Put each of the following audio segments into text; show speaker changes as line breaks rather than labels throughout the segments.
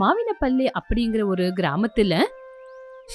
மாவினப்பள்ளி அப்படிங்கிற ஒரு கிராமத்துல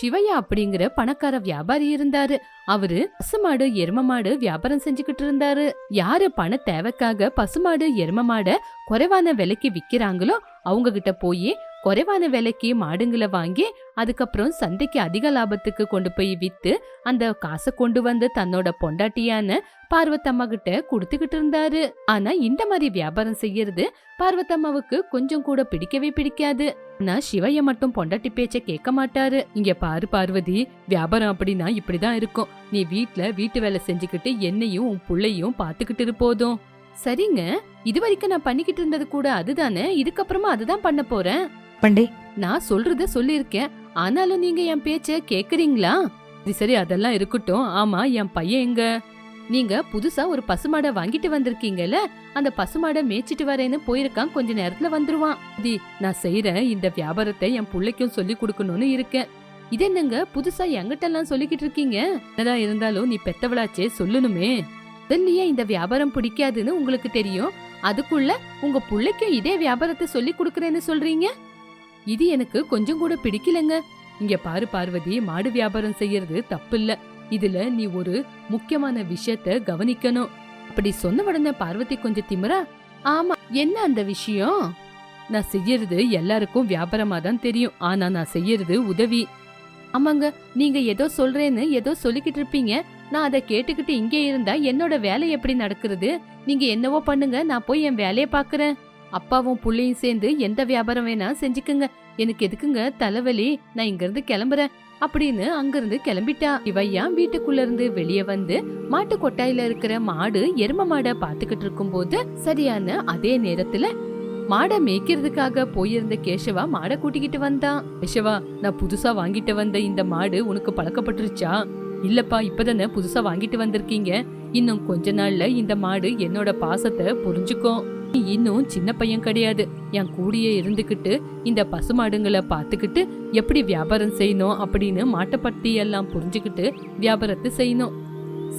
சிவையா அப்படிங்கிற பணக்கார வியாபாரி இருந்தாரு. அவரு பசுமாடு எரும மாடு வியாபாரம் செஞ்சுக்கிட்டு இருந்தாரு. யாரு பண தேவைக்காக பசுமாடு எருமமாட குறைவான விலைக்கு விக்கிறாங்களோ அவங்க கிட்ட போய் குறைவான விலைக்கு மாடுங்களை வாங்கி அதுக்கப்புறம் சந்தைக்கு அதிக லாபத்துக்கு கொண்டு போய் வித்து அந்த காசை கொண்டு வந்து தன்னோட பொண்டாட்டியான பார்வத்தம்மா கிட்ட கொடுத்துக்கிட்டு இருந்தாரு. ஆனா இந்த மாதிரி வியாபாரம் செய்யறது பார்வத்தம்மாவுக்கு கொஞ்சம் கூட பிடிக்கவே பிடிக்காது. ஆனா சிவைய மட்டும் பொண்டாட்டி பேச்ச கேட்க மாட்டாரு. இங்க பாரு பார்வதி வியாபாரம் அப்படின்னா இப்படிதான் இருக்கும். நீ வீட்ல வீட்டு வேலை செஞ்சுக்கிட்டு என்னையும் உன் புள்ளையும் பாத்துக்கிட்டு இருப்போதும் போதும். சரிங்க இது வரைக்கும் நான் பண்ணிக்கிட்டு இருந்தது கூட அதுதானே? இதுக்கப்புறமா அதுதான் பண்ண போறேன்.
பண்டே
நான் சொல்றத சொல்லியிருக்கேன். ஆனாலும் நீங்க என் பேச்ச கேக்குறீங்களா? சரி சரி அதெல்லாம் இருக்கட்டும். ஆமா என் பையன் எங்க? நீங்க புதுசா ஒரு பசுமாடை வாங்கிட்டு வந்திருக்கீங்கல்ல? அந்த பசுமாடை மேய்ச்சிட்டு வரேன்னு போயிருக்கான். கொஞ்ச நேரத்துல வந்துருவான். தி நான் செய்யற இந்த வியாபாரத்தை என் புள்ளைக்கும் சொல்லி கொடுக்கணும்னு இருக்கேன். இது என்னங்க? புதுசா என்கிட்ட எல்லாம் சொல்லிக்கிட்டு இருக்கீங்க? என்னதான் இருந்தாலும் நீ பெத்தவளாச்சே சொல்லணுமே. முதல்லயே இந்த வியாபாரம் பிடிக்காதுன்னு உங்களுக்கு தெரியும். அதுக்குள்ள உங்க பிள்ளைக்கும் இதே வியாபாரத்தை சொல்லி கொடுக்கறேன்னு சொல்றீங்க? இது எனக்கு கொஞ்சம் கூட பிடிக்கலங்க. இங்க பாரு பார்வதி மாடு வியாபாரம் செய்யறது தப்பு இல்ல இதுல நீ ஒரு முக்கியமான விஷயத்த கவனிக்கணும். அப்படி சொன்ன உடனே பார்வதி கொஞ்சம் திமிரா ஆமா என்ன அந்த விஷயம்? நான் செய்யறது எல்லாருக்கும் வியாபாரமா தான் தெரியும். ஆனா நான் செய்யறது உதவி. ஆமாங்க நீங்க ஏதோ சொல்றேன்னு ஏதோ சொல்லிக்கிட்டு இருப்பீங்க. நான் அதை கேட்டுக்கிட்டு இங்கே இருந்தா என்னோட வேலை எப்படி நடக்கிறது? நீங்க என்னவோ பண்ணுங்க நான் போய் என் வேலையை பாக்குறேன் அப்பாவும் புள்ளையும் சேர்ந்து எந்த வியாபாரம் வேணா செஞ்சுக்குங்க. எனக்கு எதுக்குங்க தலைவலி? நான் இங்க இருந்து கிளம்புறேன். அப்படின்னு அங்கிருந்து கிளம்பிட்டா. இவையா வீட்டுக்குள்ள இருந்து வெளியே வந்து மாட்டு கொட்டாயில இருக்கிற மாடு எரும மாடை பாத்துக்கிட்டு இருக்கும்போது சரியான அதே நேரத்துல மாடை மேய்க்கிறதுக்காக போயிருந்த கேசவா மாடை கூட்டிக்கிட்டு வந்தான் கேசவா நான் புதுசா வாங்கிட்டு வந்த இந்த மாடு உனக்கு பழக்கப்பட்டுருச்சா? இல்லப்பா இப்பதானே புதுசா வாங்கிட்டு வந்திருக்கீங்க. இன்னும் கொஞ்ச நாள்ல இந்த மாடு என்னோட பாசத்தை புரிஞ்சுக்கும். இன்னும் சின்ன பையன் கிடையாது. என் கூடியே இருந்துகிட்டு இந்த பசுமாடுங்களை பார்த்துக்கிட்டு எப்படி வியாபாரம் செய்யணும் அப்படின்னு மாட்டப்பட்டி எல்லாம் புரிஞ்சுக்கிட்டு வியாபாரத்தை செய்யணும்.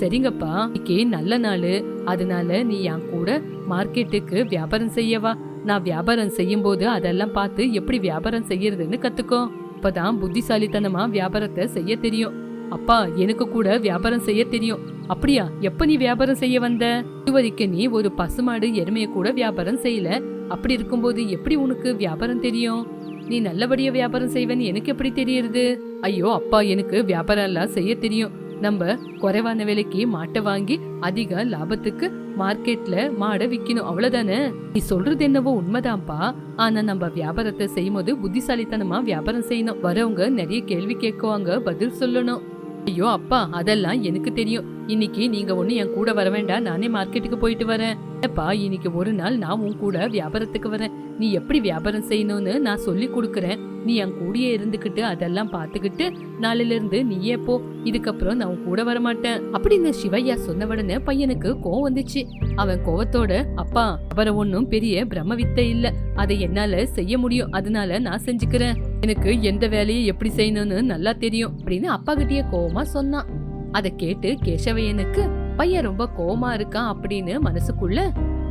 சரிங்கப்பா இன்னைக்கு நல்ல நாள். அதனால நீ என் கூட மார்க்கெட்டுக்கு வியாபாரம் செய்யவா நான் வியாபாரம் செய்யும் போது அதெல்லாம் பார்த்து எப்படி வியாபாரம் செய்யறதுன்னு கத்துக்கோ. அப்பதான் புத்திசாலித்தனமா வியாபாரத்தை செய்ய தெரியும். அப்பா எனக்கு கூட வியாபாரம் செய்ய தெரியும். அப்படியா? எப்ப நீ வியாபாரம் செய்ய வந்த? இதுவரைக்கும் நீ ஒரு பசுமாடு எருமையை கூட வியாபாரம் செய்யல. அப்படி இருக்கும்போது எப்படி உனக்கு வியாபாரம் தெரியும்? நீ நல்லபடியா வியாபாரம் செய்வேன்னு எனக்கு எப்படி தெரியறது? ஐயோ அப்பா எனக்கு வியாபாரம் எல்லாம் செய்ய தெரியும். நம்ம குறைவான விலைக்கு மாட்டை வாங்கி அதிக லாபத்துக்கு மார்க்கெட்ல மாடை விற்கணும் அவ்வளவுதானே? நீ சொல்றது என்னவோ உண்மைதான்ப்பா. ஆனா நம்ம வியாபாரத்தை செய்யும் போது புத்திசாலித்தனமா வியாபாரம் செய்யணும். வரவங்க நிறைய கேள்வி கேட்குவாங்க பதில் சொல்லணும். ஐயோ அப்பா அதெல்லாம் எனக்கு தெரியும். இன்னைக்கு நீங்க ஒண்ணு என் கூட வர வேண்டாம். நானே மார்க்கெட்டுக்கு போயிட்டு வரேன். அப்பா இன்னைக்கு ஒரு நாள் நான் உன் கூட வியாபாரத்துக்கு வரேன். நீ எப்படி வியாபாரம் செய்யணும்னு நான் சொல்லி கொடுக்குறேன். நீ என் கூடயே இருந்துகிட்டு அதெல்லாம் பாத்துக்கிட்டு நாளில இருந்து நீயே போ. இதுக்கப்புறம் நான் உன் கூட வர மாட்டேன். அப்படின்னு சிவையா சொன்ன உடனே பையனுக்கு கோவம் வந்துச்சு. அவன் கோவத்தோட அப்பா அவரை ஒன்னும் பெரிய பிரம்ம வித்தை இல்ல. அதை என்னால செய்ய முடியும். அதனால நான் செஞ்சுக்கிறேன். எனக்கு எந்த வேலையை எப்படி செய்யணும்னு நல்லா தெரியும் அப்படின்னு அப்பா கிட்டயே கோவமா சொன்னான் அதை கேட்டு கேசவையனுக்கு பையன் ரொம்ப கோவமா இருக்கான் அப்படின்னு மனசுக்குள்ள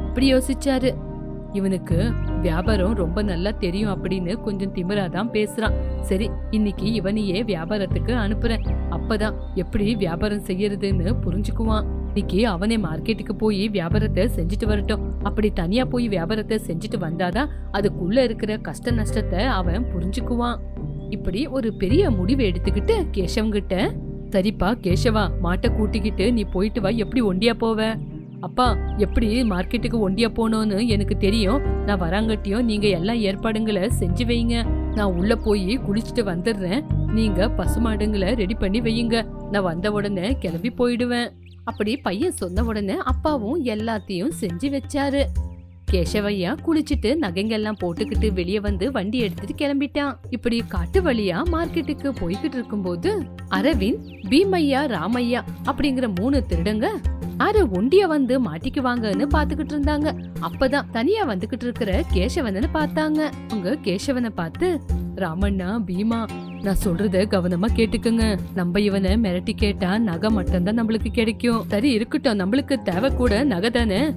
இப்படி யோசிச்சாரு. இவனுக்கு வியாபாரம் ரொம்ப நல்லா தெரியும் அப்படின்னு கொஞ்சம் திமிரா தான் பேசுறான். சரி இன்னைக்கு இவனையே வியாபாரத்துக்கு அனுப்புறேன். அப்பதான் எப்படி வியாபாரம் செய்யறதுன்னு புரிஞ்சுக்குவான். இன்னைக்கு அவனே மார்க்கெட்டுக்கு போய் வியாபாரத்தை செஞ்சுட்டு வரட்டும். அப்படி தனியா போய் வியாபாரத்தை செஞ்சுட்டு வந்தாதான் அதுக்குள்ள இருக்கிற கஷ்ட நஷ்டத்தை அவன் புரிஞ்சுக்குவான். இப்படி ஒரு பெரிய முடிவு எடுத்துக்கிட்டு கேசவங்கிட்ட சரிப்பா கேசவா மாட்டை கூட்டிக்கிட்டு நீ போயிட்டு வா எப்படி ஒண்டியா போவ? அப்பா எப்படி மார்க்கெட்டுக்கு ஒண்டியா போனோன்னு எனக்கு தெரியும். நான் வராங்கட்டியும் நீங்க எல்லா ஏற்பாடுங்களை செஞ்சு வைங்க. நான் உள்ள போய் குளிச்சுட்டு வந்துடுறேன். நீங்க பசுமாடுங்களை ரெடி பண்ணி வையுங்க. நான் வந்த உடனே கிளம்பி போயிடுவேன். அப்படி பையன் சொன்ன உடனே அப்பாவும் எல்லாத்தையும் செஞ்சு வச்சாரு. கேசவையா குளிச்சுட்டு நகைங்கெல்லாம் போட்டுக்கிட்டு வெளியே வந்து வண்டி எடுத்துட்டு கிளம்பிட்டான். இப்படி காட்டு வழியா மார்க்கெட்டுக்கு போய்கிட்டு இருக்கும்போது அரவிந்த் பீமையா ராமையா அப்படிங்கிற மூணு திருடங்க யாரு ஒண்டிய வந்து மாட்டிக்குவாங்கன்னு பாத்துக்கிட்டு இருந்தாங்க. அப்பதான் தனியா வந்துகிட்டு இருக்கிற கேசவனன்னு பார்த்தாங்க. அவங்க கேசவனை பார்த்து ராமண்ணா பீமா நான் சொல்றத கவனமா கேட்டுக்கோங்க. நம்ம இவனை மிரட்டி கேட்டா நகை மட்டும்தான் நம்மளுக்கு கிடைக்கும். சரி இருக்கட்டும். நம்மளுக்கு தேவை கூட நகை தானே?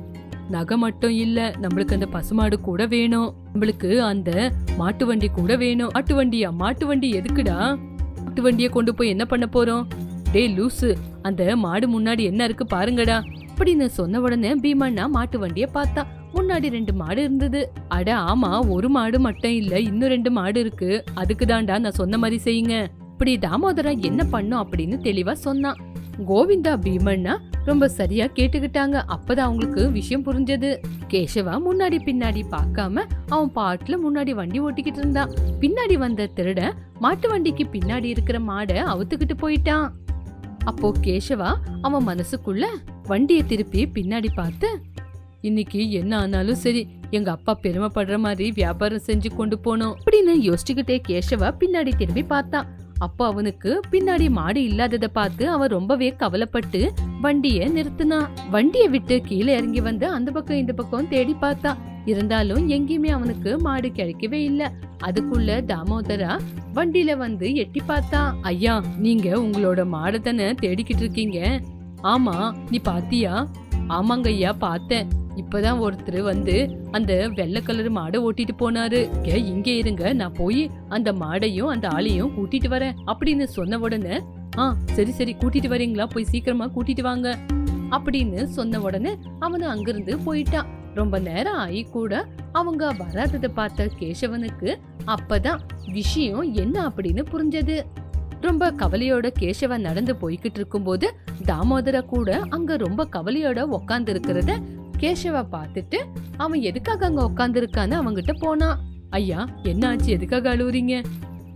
நகை மட்டும் இல்ல நம்மளுக்கு அந்த பசுமாடு கூட வேணும். நம்மளுக்கு அந்த மாட்டு வண்டி கூட வேணும். மாட்டு வண்டியா? மாட்டு வண்டி எதுக்குடா? மாட்டு வண்டியை கொண்டு போய் என்ன பண்ண போறோம்? டே லூசு. அந்த மாடு முன்னாடி என்ன இருக்கு பாருங்கடா. அப்படின்னு சொன்ன உடனே பீமண்ணா மாட்டு வண்டியை பார்த்தா முன்னாடி ரெண்டு மாடு இருந்தது. அட ஆமா ஒரு மாடு மட்டும் இல்ல இன்னும் ரெண்டு மாடு இருக்கு. அதுக்கு தாண்டா நான் சொன்ன மாதிரி செய்யுங்க. இப்படி தாமோதரா என்ன பண்ணும் அப்படின்னு தெளிவா சொன்னான் கோவிந்தா பீமன்னா ரொம்ப சரியா கேட்டுக்கிட்டாங்க. அப்பதான் அவங்களுக்கு விஷயம் புரிஞ்சது. கேசவா முன்னாடி பின்னாடி பார்க்காம அவன் பாட்டுல முன்னாடி வண்டி ஓட்டிக்கிட்டு இருந்தான். பின்னாடி வந்த திருட மாட்டு வண்டிக்கு பின்னாடி இருக்கிற மாடை அவுத்துக்கிட்டு போயிட்டான். அப்போ கேசவா அவன் மனசுக்குள்ள வண்டியை திருப்பி பின்னாடி பார்த்து இன்னைக்கு என்ன ஆனாலும் சரி எங்க அப்பா பெருமைப்படுற மாதிரி வியாபாரம் செஞ்சு கொண்டு போனோம் அப்படின்னு யோசிச்சுக்கிட்டே கேசவா பின்னாடி திரும்பி பார்த்தான். அப்போ அவனுக்கு பின்னாடி மாடு இல்லாததை பார்த்து அவன் ரொம்பவே கவலைப்பட்டு வண்டிய நிறுத்தினான். வண்டியை விட்டு கீழே இறங்கி வந்து அந்த பக்கம் இந்த பக்கம் தேடி பார்த்தான். இருந்தாலும் எங்கேயுமே அவனுக்கு மாடு கிடைக்கவே இல்ல. அதுக்குள்ள தாமோதரா வண்டியில வந்து எட்டி பார்த்தான். ஐயா நீங்க உங்களோட மாடை தானே தேடிக்கிட்டு இருக்கீங்க? ஆமா நீ பாத்தியா ஆமாங்க ஐயா பார்த்தேன். இப்பதான் ஒருத்தர் வந்து அந்த வெள்ளை கலர் மாடை ஓட்டிட்டு போனாரு. "ஏ, இங்கே இருங்க நான் போய் அந்த மாடையும் அந்த ஆளையும் கூட்டிட்டு வரேன் அப்படின்னு சொன்ன உடனே ஆ சரி சரி கூட்டிட்டு வரீங்களா? போய் சீக்கிரமா கூட்டிட்டு வாங்க அப்படின்னு சொன்ன உடனே அவனு அங்கிருந்து போயிட்டான். ரொம்ப நேரம் ஆகி கூட அவங்க வராததை பார்த்த கேசவனுக்கு அப்பதான் விஷயம் என்ன அப்படின்னு புரிஞ்சது. ரொம்ப கவலையோட கேசவ நடந்து போய்கிட்டு இருக்கும்போது தாமோதர கூட அங்க ரொம்ப கவலையோட உக்காந்து இருக்கிறத கேசவ பார்த்துட்டு அவன் எதுக்காக அங்க உட்கார்ந்து இருக்கான்னு அவங்கிட்ட போனான். ஐயா என்ன ஆச்சு எதுக்காக அழுவுறீங்க?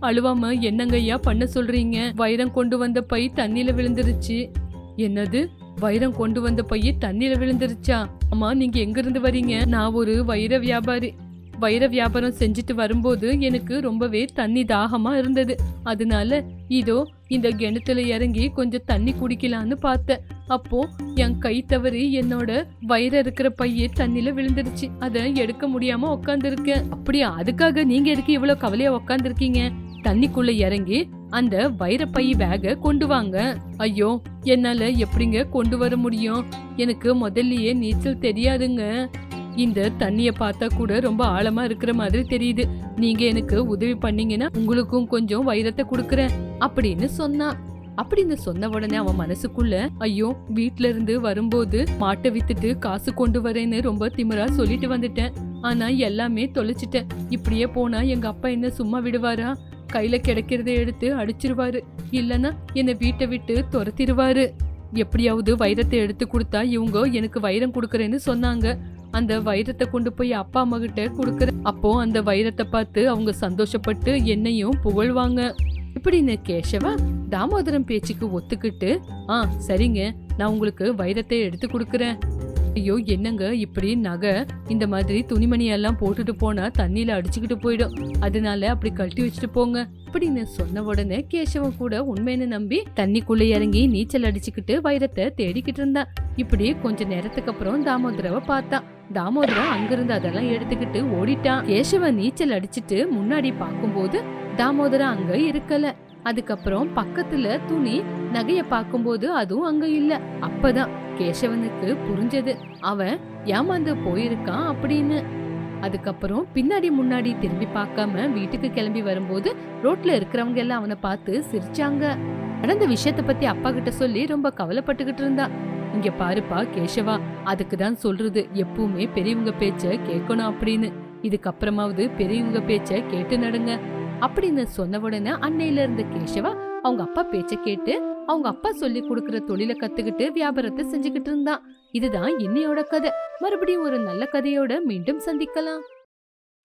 அழுவாம என்னங்க ஐயா பண்ண சொல்றீங்க? வைரம் கொண்டு வந்த பை தண்ணியில விழுந்துருச்சு. என்னது? வைரம் கொண்டு வந்த பைய தண்ணியில விழுந்துருச்சா? அம்மா நீங்க எங்க இருந்து வரீங்க? நான் ஒரு வைர வியாபாரி. வைர வியாபாரம் செஞ்சுட்டு வரும்போது எனக்கு ரொம்பவே தண்ணி தாகமா இருந்தது. அதனால இதோ இந்த கிணத்துல இறங்கி கொஞ்சம் தண்ணி குடிக்கலான்னு பார்த்தேன். அப்போ என் கை தவறி என்னோட வயிறு இருக்கிற பையே தண்ணியில விழுந்துருச்சு அதை எடுக்க முடியாம உக்காந்துருக்கேன். அப்படியா அதுக்காக நீங்க எதுக்கு இவ்வளவு கவலையா உக்காந்துருக்கீங்க? தண்ணிக்குள்ள இறங்கி அந்த வைரப்பை பேக கொண்டு வாங்க. ஐயோ என்னால எப்படிங்க கொண்டு வர முடியும்? எனக்கு முதல்லயே நீச்சல் தெரியாதுங்க. இந்த தண்ணிய பார்த்தா கூட ரொம்ப ஆழமா இருக்கிற மாதிரி தெரியுது. நீங்க எனக்கு உதவி பண்ணீங்கன்னா உங்களுக்கும் கொஞ்சம் வைரத்தை கொடுக்கறேன் அப்படின்னு சொன்னான் அப்படின்னு சொன்ன உடனே அவன் மனசுக்குள்ள ஐயோ வீட்ல இருந்து வரும்போது மாட்டை வித்துட்டு காசு கொண்டு வரேன்னு ரொம்ப திமிரா சொல்லிட்டு வந்துட்டேன். ஆனா எல்லாமே தொலைச்சிட்டேன். இப்படியே போனா எங்க அப்பா என்ன சும்மா விடுவாரா? கையில கிடைக்கிறத எடுத்து அடிச்சிருவாரு. இல்லனா என்னை வீட்டை விட்டு துரத்திடுவாரு எப்படியாவது வைரத்தை எடுத்து கொடுத்தா இவங்க எனக்கு வைரம் கொடுக்கறேன்னு சொன்னாங்க. அந்த வைரத்தை கொண்டு போய் அப்பா அம்மா கிட்ட கொடுக்குற அப்போ அந்த வைரத்தை பார்த்து அவங்க சந்தோஷப்பட்டு என்னையும் புகழ்வாங்க. இப்படின்னு கேசவா? தாமோதரம் பேச்சுக்கு ஒத்துக்கிட்டு ஆ சரிங்க நான் உங்களுக்கு வைரத்தை எடுத்து கொடுக்குறேன். ஐயோ என்னங்க இப்படி நகை இந்த மாதிரி துணிமணியெல்லாம் போட்டுட்டு போனா தண்ணியில அடிச்சுக்கிட்டு போயிடும். அதனால அப்படி கழட்டி வச்சுட்டு போங்க. அப்படின்னு சொன்ன உடனே கேசவன் கூட உண்மைன்னு நம்பி தண்ணிக்குள்ள இறங்கி நீச்சல் அடிச்சுக்கிட்டு வைரத்தை தேடிக்கிட்டு இருந்தான். இப்படி கொஞ்ச நேரத்துக்கு அப்புறம் தாமோதரவை பார்த்தான். தாமோதரா அங்கிருந்து அதெல்லாம் எடுத்துக்கிட்டு ஓடிட்டான். கேசவன் நீச்சல் அடிச்சிட்டு முன்னாடி பார்க்கும்போது தாமோதரா அங்க இருக்கல. அதுக்கப்புறம் பக்கத்துல துணி நகைய பார்க்கும்போது அதுவும் அங்க இல்ல. அப்பதான் கேசவனுக்கு புரிஞ்சது. அவன் ஏமாந்து போயிருக்கான் அப்படின்னு. அதுக்கப்புறம் பின்னாடி முன்னாடி திரும்பி பார்க்காம வீட்டுக்கு கிளம்பி வரும்போது ரோட்ல இருக்கிறவங்க எல்லாம் அவனை பார்த்து சிரிச்சாங்க. நடந்த விஷயத்த பத்தி அப்பா கிட்ட சொல்லி ரொம்ப கவலைப்பட்டுக்கிட்டு இருந்தான். இங்க பாருப்பா கேசவா. அதுக்கு தான் சொல்றது எப்பவுமே பெரியவங்க பேச்ச கேட்கணும் அப்படின்னு. இதுக்கப்புறமாவது பெரியவங்க பேச்ச கேட்டு நடுங்க. அப்படின்னு சொன்ன உடனே அன்னையில இருந்த கேசவா அவங்க அப்பா பேச்ச கேட்டு அவங்க அப்பா சொல்லி கொடுக்கற தொழிலை கத்துக்கிட்டு வியாபாரத்தை செஞ்சுக்கிட்டு இருந்தான். இதுதான் இன்னையோட கதை. மறுபடியும் ஒரு நல்ல கதையோட மீண்டும் சந்திக்கலாம்.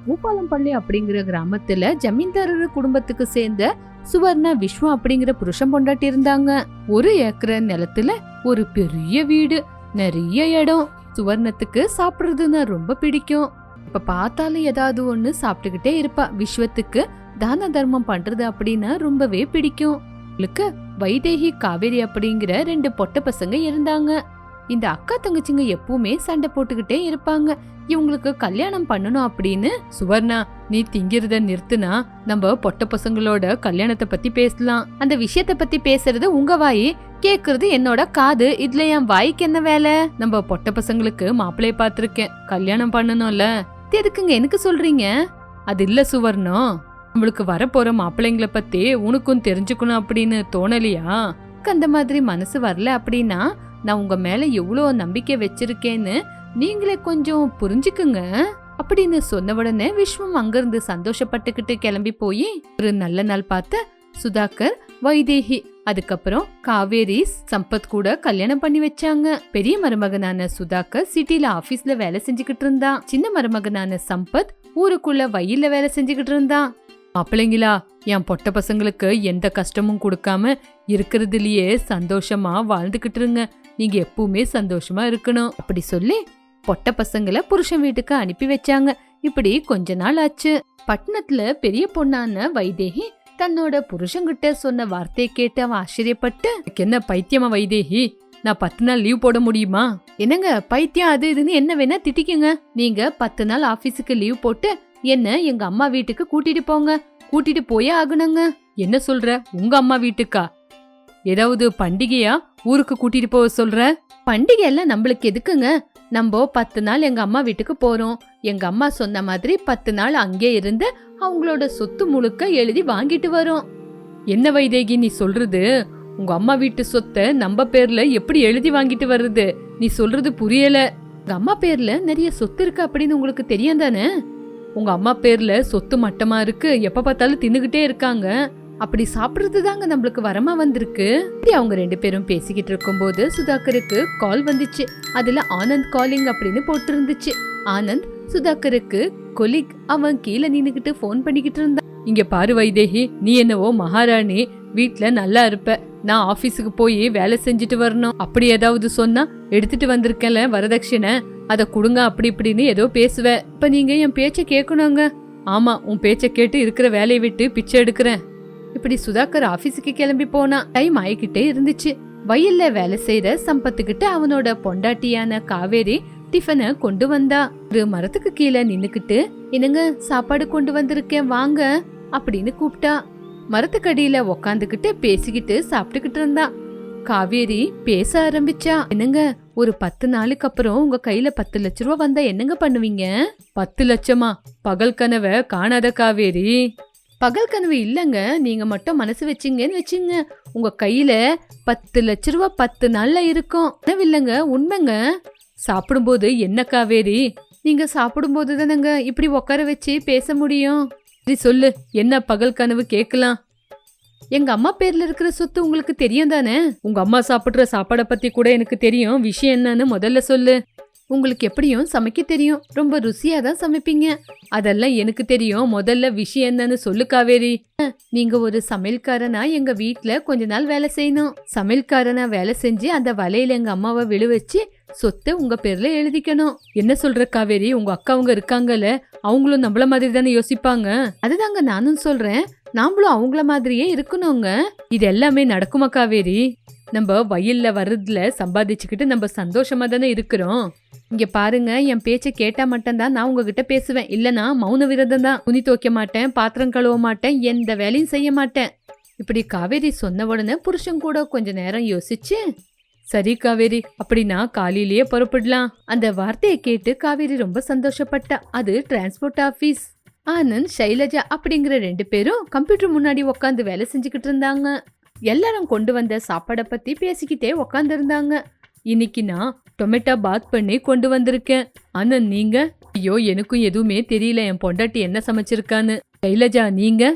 பூபாலம்பள்ளி அப்படிங்கிற கிராமத்துல ஜமீன்தாரர் குடும்பத்துக்கு சேர்ந்த சுவர்ணா விஸ்வா அப்படிங்கிற புருஷன் பொண்டாட்டி இருந்தாங்க. ஒரு ஏக்கர் நிலத்துல ஒரு பெரிய வீடு நிறைய இடம். சுவர்ணத்துக்கு சாப்பிடுறதுன்னா ரொம்ப பிடிக்கும். இப்ப பார்த்தாலும் ஏதாவது ஒண்ணு சாப்பிட்டுக்கிட்டே இருப்பா. விஸ்வத்துக்கு தான தர்மம் பண்றது அப்படின்னா ரொம்பவே பிடிக்கும். அவளுக்கு வைதேகி காவேரி அப்படிங்கிற ரெண்டு பொட்ட பசங்க இருந்தாங்க. இந்த அக்கா தங்கச்சிங்க எப்பவுமே சண்டை போட்டுக்கிட்டே இருப்பாங்க. இவங்களுக்கு கல்யாணம் பண்ணணும் அப்படின்னு. சுவர்ணா நீ திங்கிறத நிறுத்துனா நம்ம பொட்ட பசங்களோட கல்யாணத்தை பத்தி பேசலாம். அந்த விஷயத்த பத்தி பேசுறது உங்க வாய் கேக்குறது என்னோட காது. இதுல என் வாய்க்கு என்ன வேலை? நம்ம பொட்ட பசங்களுக்கு மாப்பிள்ளைய பாத்திருக்கேன் கல்யாணம் பண்ணணும்ல. எதுக்குங்க எனக்கு சொல்றீங்க? அது இல்ல சுவர்ணம் நம்மளுக்கு வரப்போற மாப்பிள்ளைங்களை பத்தி உனக்கும் தெரிஞ்சுக்கணும் அப்படின்னு தோணலையா? அந்த மாதிரி மனசு வரல அப்படின்னா நான் உங்க மேல எவ்வளோ நம்பிக்கை வச்சிருக்கேன்னு நீங்களே கொஞ்சம் புரிஞ்சுக்குங்க அப்படின்னு சொன்ன உடனே விஸ்வம் அங்கிருந்து சந்தோஷப்பட்டுக்கிட்டு கிளம்பி போய் ஒரு நல்ல நாள் பார்த்த சுதாகர் வைதேகி அதுக்கப்புறம் காவேரி சம்பத் கூட கல்யாணம் பண்ணி வச்சாங்க. பெரிய மருமகனான சுதாகர் சிட்டில ஆபீஸ்ல வேலை செஞ்சுக்கிட்டு இருந்தான். சின்ன மருமகனான சம்பத் ஊருக்குள்ள வயல்ல வேலை செஞ்சுக்கிட்டு இருந்தான். மாப்பிள்ளைங்களா என் பொட்ட பசங்களுக்கு எந்த கஷ்டமும் கொடுக்காம இருக்கிறதுலயே சந்தோஷமா வாழ்ந்துகிட்டு இருங்க. நீங்க எப்பவுமே சந்தோஷமா இருக்கணும். அப்படி சொல்லி பொட்ட பசங்கள புருஷன் வீட்டுக்கு அனுப்பி வச்சாங்க. இப்படி கொஞ்ச நாள் ஆச்சு. பட்டணத்துல பெரிய பொண்ணான வைதேகி தன்னோட புருஷன்கிட்ட சொன்ன வார்த்தையை கேட்டு அவன் ஆச்சரியப்பட்டு "எனக்கு என்ன பைத்தியமா வைதேகி? நான் பத்து நாள் லீவ் போட முடியுமா? என்னங்க பைத்தியம் அது இதுன்னு என்ன வேணா திட்டிக்குங்க. நீங்க பத்து நாள் ஆபீஸுக்கு லீவ் போட்டு என்ன எங்க அம்மா வீட்டுக்கு கூட்டிட்டு போங்க. கூட்டிட்டு போயே ஆகணுங்க. என்ன சொல்ற? உங்க அம்மா வீட்டுக்கா? ஏதாவது பண்டிகையா ஊருக்கு கூட்டிட்டு போக சொல்ற? பண்டிகை எல்லாம் நம்மளுக்கு எதுக்குங்க? நம்ம பத்து நாள் எங்க அம்மா வீட்டுக்கு போறோம். எங்க அம்மா சொன்ன மாதிரி பத்து நாள் அங்கே இருந்து அவங்களோட சொத்து முழுக்க எழுதி வாங்கிட்டு வரோம். என்ன வைதேகி நீ சொல்றது? உங்க அம்மா வீட்டு சொத்தை நம்ம பேர்ல எப்படி எழுதி வாங்கிட்டு வர்றது? நீ சொல்றது புரியல. உங்க அம்மா பேர்ல நிறைய சொத்து இருக்கு அப்படின்னு உங்களுக்கு தெரியும் தானே? உங்க அம்மா பேர்ல சொத்து மட்டமா இருக்கு. எப்ப பார்த்தாலும் தின்னுகிட்டே இருக்காங்க. அப்படி சாப்பிடுறது தாங்க நம்மளுக்கு வரமா வந்திருக்கு. அவங்க ரெண்டு பேரும் பேசிக்கிட்டு இருக்கும்போது சுதாகருக்கு கால் வந்துச்சு. அதுல ஆனந்த் காலிங் அப்படின்னு போட்டிருந்துச்சு. ஆனந்த் சுதாகருக்கு கொலிக் அவன் கீழே நின்னுக்கிட்டு ஃபோன் பண்ணிக்கிட்டு இருந்தான் இங்க பாரு வைதேகி நீ என்னவோ மகாராணி வீட்டுல நல்லா இருப்ப. நான் ஆபீஸுக்கு போய் வேலை செஞ்சுட்டு வரணும். அப்படி ஏதாவது சொன்னா எடுத்துட்டு வந்திருக்கேன்ல வரதட்சணை. அதை கொடுங்க அப்படி இப்படின்னு ஏதோ பேசுவேன் இப்போ நீங்கள் என் பேச்சை கேட்கணுங்க ஆமாம் உன் பேச்சை கேட்டு இருக்கிற வேலையை விட்டு பிச்சை எடுக்கிறேன். இப்படி சுதாகர் ஆஃபீஸுக்கு கிளம்பி போனா டைம் ஆயிக்கிட்டே இருந்துச்சு. வயல்ல வேலை செய்யற சம்பத்துக்கிட்ட அவனோட பொண்டாட்டியான காவேரி டிஃபனை கொண்டு வந்தா. ஒரு மரத்துக்கு கீழே நின்னுக்கிட்டு என்னங்க சாப்பாடு கொண்டு வந்திருக்கேன் வாங்க அப்படின்னு கூப்பிட்டா மரத்துக்கடியில உக்காந்துக்கிட்டு பேசிக்கிட்டு சாப்பிட்டுக்கிட்டு இருந்தான் காவேரி பேச ஆரம்பிச்சா என்னங்க ஒரு பத்து நாளுக்கு அப்புறம் உங்க கையில பத்து லட்ச ரூபா வந்தா என்னங்க பண்ணுவீங்க? பத்து லட்சமா? பகல் கனவை காணாத காவேரி. பகல் கனவு இல்லங்க நீங்க மட்டும் மனசு வச்சீங்கன்னு வச்சுங்க. உங்க கையில பத்து லட்ச ரூபா பத்து நாள்ல இருக்கும். கனவு இல்லங்க உண்மைங்க. சாப்பிடும்போது என்ன காவேரி? நீங்க சாப்பிடும்போது தானங்க இப்படி உட்கார வச்சு பேச முடியும். சரி சொல்லு என்ன பகல் கனவு கேட்கலாம்? எங்க அம்மா பேர்ல இருக்கிற சொத்து உங்களுக்கு தெரியும் தானே? உங்க அம்மா சாப்பிடுற சாப்பாடை பத்தி கூட எனக்கு தெரியும். விஷயம் என்னன்னு முதல்ல சொல்லு. உங்களுக்கு எப்படியும் சமைக்க தெரியும். ரொம்ப ருசியா தான் சமைப்பீங்க. அதெல்லாம் எனக்கு தெரியும். முதல்ல விஷயம் என்னன்னு சொல்லு காவேரி. நீங்க ஒரு சமையல்காரனா எங்க வீட்ல கொஞ்ச நாள் வேலை செய்யணும். சமையல்காரனா வேலை செஞ்சு அந்த வலையில எங்க அம்மாவை விழுவச்சு சொத்தை உங்க பேர்ல எழுதிக்கணும். என்ன சொல்ற காவேரி? உங்க அக்காவங்க இருக்காங்கல்ல அவங்களும் நம்மள மாதிரி தானே யோசிப்பாங்க. அதுதாங்க நானும் சொல்றேன். நாமளும் அவங்கள மாதிரியே இருக்கணுங்க. இது எல்லாமே நடக்குமா காவேரி நம்ம வயல்ல வர்றதுல சம்பாதிச்சுக்கிட்டு நம்ம சந்தோஷமா தானே இருக்கிறோம். இங்க பாருங்க என் பேச்சை கேட்டா மட்டும்தான் நான் உங்ககிட்ட பேசுவேன். இல்லனா மௌன விரதம் தான். துணி துவைக்க மாட்டேன் பாத்திரம் கழுவ மாட்டேன் எந்த வேலையும் செய்ய மாட்டேன். இப்படி காவேரி சொன்ன உடனே புருஷன் கூட கொஞ்ச நேரம் யோசிச்சு சரி காவேரி அப்படின்னா காலையிலேயே புறப்படலாம். அந்த வார்த்தையை கேட்டு காவேரி ரொம்ப சந்தோஷப்பட்டா. அது டிரான்ஸ்போர்ட் ஆபீஸ் ஆனந்த் சைலஜா அப்படிங்கிற ரெண்டு பேரும் கம்ப்யூட்டர் முன்னாடி உட்காந்து வேலை செஞ்சுக்கிட்டு இருந்தாங்க. எல்லாரும் கொண்டு வந்த சாப்பாடை பத்தி பேசிக்கிட்டே உக்காந்துருந்தாங்க இன்னைக்கு நான் டொமேட்டோ பாத் பண்ணி கொண்டு வந்திருக்கேன். ஆனந்த் நீங்க ஐயோ எனக்கும் எதுவுமே தெரியல. என் பொண்டாட்டி என்ன சமைச்சிருக்கான்னு. சைலஜா நீங்க?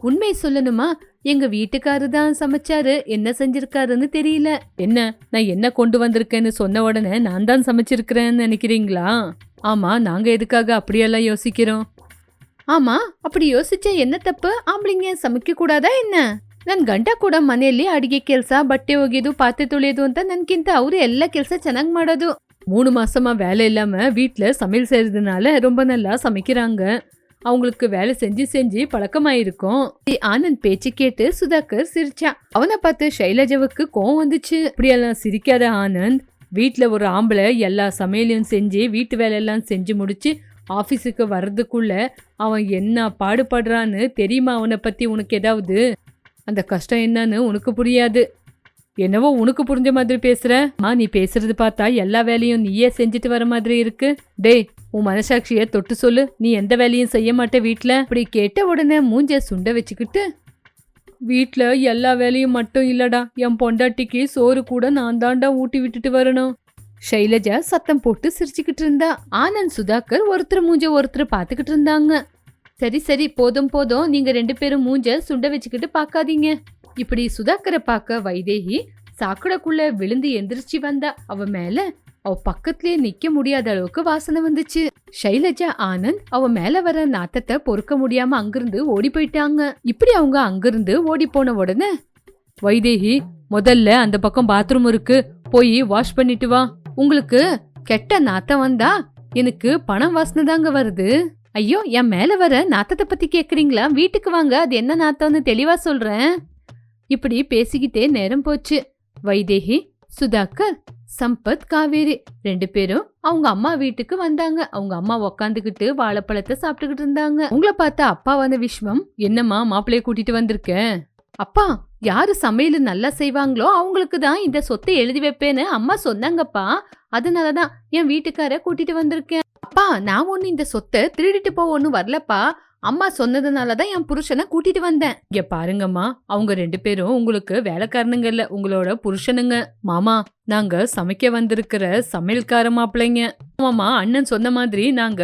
உண்மை சொல்லணுமா? எங்க வீட்டுக்காரு தான் சமைச்சாரு. என்ன செஞ்சிருக்காருன்னு தெரியல. என்ன? நான் என்ன கொண்டு வந்திருக்கேன்னு சொன்ன உடனே நான் தான் சமைச்சிருக்கிறேன்னு நினைக்கிறீங்களா? ஆமா நாங்க எதுக்காக அப்படியெல்லாம் யோசிக்கிறோம்? ಆಮಾ அப்படி ಯೋಚಿಸೆ என்ன தப்பு? ஆம்பளைங்க ಸಮಕ್ಕೆ ಕೂಡಾದ ಎನ್ನ ನನ್ನ ಗಂಡ ಕೂಡ ಮನೆಯಲ್ಲಿ ಅಡಿಗೆ ಕೆಲಸ ಬಟ್ಟೆ ಒಗೆಯೋದು ಪಾತ್ರೆ ತೊಳೆಯೋದು ಅಂತ ನನ್ಗಿಂತ ಅವರು ಎಲ್ಲ ಕೆಲಸ ಚೆನ್ನಾಗಿ ಮಾಡೋದು மூணு மாசமாக வேலை இல்லாமல் வீட்டில் சமையல் செய்கிறதுனால ரொம்ப நல்லா சமைக்கிறாங்க. அவங்களுக்கு வேலை செஞ்சு செஞ்சு பழக்கமாயிருக்கும். ஆனந்த் பேச்சு கேட்டு சுதாகர் சிரிச்சா. அவனை பார்த்து ஷைலஜாவுக்கு கோவம் வந்துச்சு. இப்படியெல்லாம் சிரிக்காத ஆனந்த். வீட்டில் ஒரு ஆம்பளை எல்லா சமையலையும் செஞ்சு வீட்டு வேலையெல்லாம் செஞ்சு முடிச்சு ஆஃபீஸுக்கு வர்றதுக்குள்ள அவன் என்ன பாடுபடுறான்னு தெரியுமா அவனை பற்றி உனக்கு ஏதாவது? அந்த கஷ்டம் என்னன்னு உனக்கு புரியாது. என்னவோ உனக்கு புரிஞ்ச மாதிரி பேசுற? நீ பேசுறது பார்த்தா எல்லா வேலையும் நீயே செஞ்சுட்டு வர மாதிரி இருக்கு. டேய் உன் மனசாட்சியை தொட்டு சொல்லு. நீ எந்த வேலையும் செய்ய மாட்ட வீட்டில் அப்படி கேட்ட உடனே மூஞ்ச சுண்ட வச்சுக்கிட்டு வீட்டில் எல்லா வேலையும் மட்டும் இல்லடா. என் பொண்டாட்டிக்கு சோறு கூட நான் தாண்டா ஊட்டி விட்டுட்டு வரணும். ஷைலஜா சத்தம் போட்டு சிரிச்சுக்கிட்டு இருந்தா. ஆனந்த் சுதாகர் ஒருத்தர் மூஞ்ச ஒருத்தர் பார்த்துக்கிட்டு இருந்தாங்க. சரி சரி போதும் போதும். நீங்க ரெண்டு பேரும் மூஞ்ச சுண்ட வச்சுக்கிட்டு பார்க்காதீங்க. இப்படி சுதாகரை பார்க்க வைதேகி சாக்கடைக்குள்ள விழுந்து எந்திரிச்சு வந்தா. அவ மேல அவ பக்கத்திலே நிக்க முடியாத அளவுக்கு வாசனை வந்துச்சு. ஷைலஜா ஆனந்த் அவ மேல வர நாத்தத்தை பொறுக்க முடியாம அங்கிருந்து ஓடி போயிட்டாங்க. இப்படி அவங்க அங்கிருந்து ஓடி போன உடனே வைதேகி முதல்ல அந்த பக்கம் பாத்ரூம் இருக்கு. போய் வாஷ் பண்ணிட்டு வா. உங்களுக்கு கெட்ட நாத்தம் வந்தா எனக்கு பணம் வாசனை தாங்க வருது. ஐயோ என் மேல வர நாத்தத்தை பத்தி கேக்குறீங்களா? வீட்டுக்கு வாங்க அது என்ன நாத்தம்னு தெளிவா சொல்றேன். இப்படி பேசிக்கிட்டே நேரம் போச்சு. வைதேகி சுதாகர் சம்பத் காவேரி ரெண்டு பேரும் அவங்க அம்மா வீட்டுக்கு வந்தாங்க. அவங்க அம்மா உக்காந்துக்கிட்டு வாழைப்பழத்தை சாப்பிட்டுக்கிட்டு இருந்தாங்க. உங்களை பார்த்தா அப்பா வந்த விஸ்வம் என்னம்மா மாப்பிள்ளைய கூட்டிட்டு வந்திருக்கேன் அப்பா யாரு சமையல் நல்லா செய்வாங்களோ அவங்களுக்கு தான் இந்த சொத்தை எழுதி வைப்பேன்னு அம்மா சொன்னாங்கப்பா. அதனாலதான் என் வீட்டுக்கார கூட்டிட்டு வந்திருக்கேன். அப்பா நான் ஒண்ணு இந்த சொத்தை திருடிட்டு போக ஒண்ணு வரலப்பா. அம்மா சொன்னதுனால தான் என் புருஷனை கூட்டிட்டு வந்தேன். இங்க பாருங்கம்மா அவங்க ரெண்டு பேரும் உங்களுக்கு வேலைக்காரனுங்க இல்ல உங்களோட புருஷனுங்க. மாமா நாங்க சமைக்க வந்திருக்கிற சமையல்கார மாப்பிள்ளைங்க. மாமா அண்ணன் சொன்ன மாதிரி நாங்க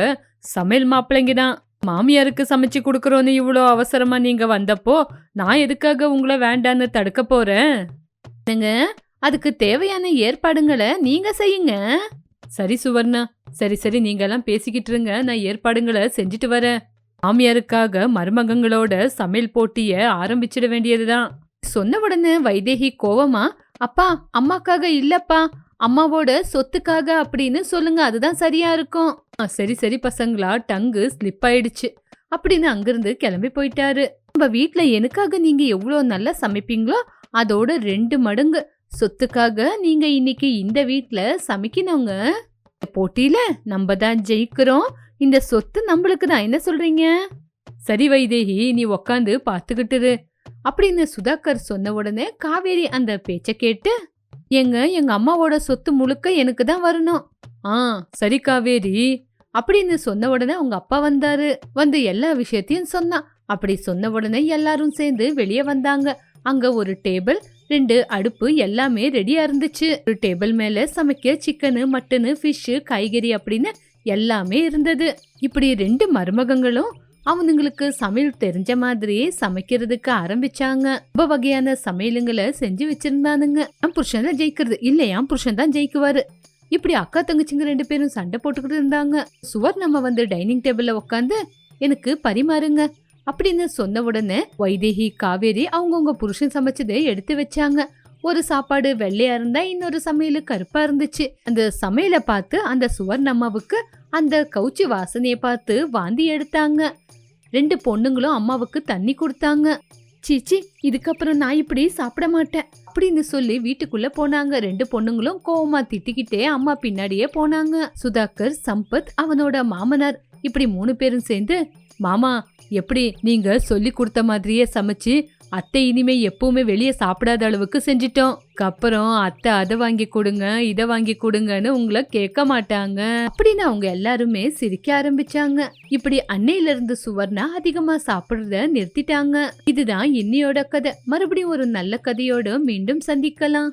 சமையல் மாப்பிள்ளைங்க தான். மாமியாருக்கு சமைச்சு கொடுக்கறோன்னு இவ்வளோ அவசரமா நீங்க வந்தப்போ நான் எதுக்காக உங்களை வேண்டான்னு தடுக்க போறேன்? அதுக்கு தேவையான ஏற்பாடுங்களை நீங்க செய்யுங்க. சரி சுவர்ணா. சரி சரி நீங்கெல்லாம் பேசிக்கிட்டு இருங்க நான் ஏற்பாடுங்களை செஞ்சுட்டு வரேன். மாமியாருக்காக மருமகங்களோட சமையல் போட்டிய ஆரம்பிச்சிட வேண்டியதுதான். சொன்ன உடனே வைதேகி கோவமா அப்பா அம்மாக்காக இல்லப்பா. அம்மாவோட சொத்துக்காக அப்படின்னு சொல்லுங்க. அதுதான் சரியா இருக்கும். சரி சரி பசங்களா. டங்கு ஸ்லிப் ஆயிடுச்சு. அப்படின்னு அங்கிருந்து கிளம்பி போயிட்டாரு. நம்ம வீட்டுல எனக்காக நீங்க எவ்வளவு நல்லா சமைப்பீங்களோ அதோட ரெண்டு மடங்கு. சொத்துக்காக நீங்க இன்னைக்கு இந்த வீட்டுல சமைக்கணுங்க. போட்டியில நம்ம தான் ஜெயிக்கிறோம். இந்த சொத்து நம்மளுக்கு தான். என்ன சொல்றீங்க? சரி வைதேகி நீ உக்காந்து பாத்துக்கிட்டுரு அப்படின்னு சுதாகர் சொன்ன உடனே காவேரி அந்த பேச்ச கேட்டு எங்க எங்க அம்மாவோட சொத்து முழுக்க எனக்கு தான் வரணும். ஆ சரி காவேரி அப்படின்னு சொன்ன உடனே அவங்க அப்பா வந்தாரு. வந்து எல்லா விஷயத்தையும் சொன்னான். அப்படி சொன்ன உடனே எல்லாரும் சேர்ந்து வெளியே வந்தாங்க. அங்க ஒரு டேபிள் ரெண்டு அடுப்பு எல்லாமே ரெடியா இருந்துச்சு. ஒரு டேபிள் மேல சமைக்க சிக்கனு மட்டனு ஃபிஷ்ஷு காய்கறி அப்படின்னு எல்லாமே இருந்தது. இப்படி ரெண்டு மருமகங்களும் அவனுங்களுக்கு சமையல் தெரிஞ்ச மாதிரியே சமைக்கிறதுக்கு ஆரம்பிச்சாங்க. ரொம்ப வகையான சமையலுங்களை செஞ்சு வச்சிருந்தானுங்க. என் புருஷன் தான் ஜெயிக்கிறது. இல்ல என் புருஷன் தான் ஜெயிக்குவாரு. இப்படி அக்கா தங்கச்சிங்க ரெண்டு பேரும் சண்டை போட்டுக்கிட்டு இருந்தாங்க. சுவர் நம்ம வந்து டைனிங் டேபிள்ல உட்காந்து எனக்கு பரிமாறுங்க. அப்படின்னு சொன்ன உடனே வைதேகி காவேரி அவங்கவுங்க புருஷன் சமைச்சதை எடுத்து வச்சாங்க. ஒரு சாப்பாடு வெள்ளையா இருந்தா இன்னொரு சமையல் கருப்பா இருந்துச்சு. அந்த சமையலை பார்த்து அந்த சுவர்ணம்மாவுக்கு அந்த கவுச்சி வாசனையை பார்த்து வாந்தி எடுத்தாங்க. ரெண்டு பொண்ணுங்களும் அம்மாவுக்கு தண்ணி கொடுத்தாங்க. சீச்சி இதுக்கப்புறம் நான் இப்படி சாப்பிட மாட்டேன் அப்படின்னு சொல்லி வீட்டுக்குள்ள போனாங்க. ரெண்டு பொண்ணுங்களும் கோவமா திட்டிக்கிட்டே அம்மா பின்னாடியே போனாங்க. சுதாகர் சம்பத் அவனோட மாமனார் இப்படி மூணு பேரும் சேர்ந்து மாமா எப்படி நீங்க சொல்லி கொடுத்த மாதிரியே சமைச்சு அத்தை இனிமே எப்பவுமே வெளியே சாப்பிடாத அளவுக்கு செஞ்சிட்டோம். அப்புறம் அத்தை அதை வாங்கி கொடுங்க இதை வாங்கி கொடுங்கன்னு உங்களை கேட்க மாட்டாங்க. அப்படின்னு அவங்க எல்லாருமே சிரிக்க ஆரம்பிச்சாங்க. இப்படி அன்னையில இருந்து சுவர்ணா அதிகமா சாப்பிடுறத நிறுத்திட்டாங்க. இதுதான் இன்னியோட கதை. மறுபடியும் ஒரு நல்ல கதையோட மீண்டும் சந்திக்கலாம்.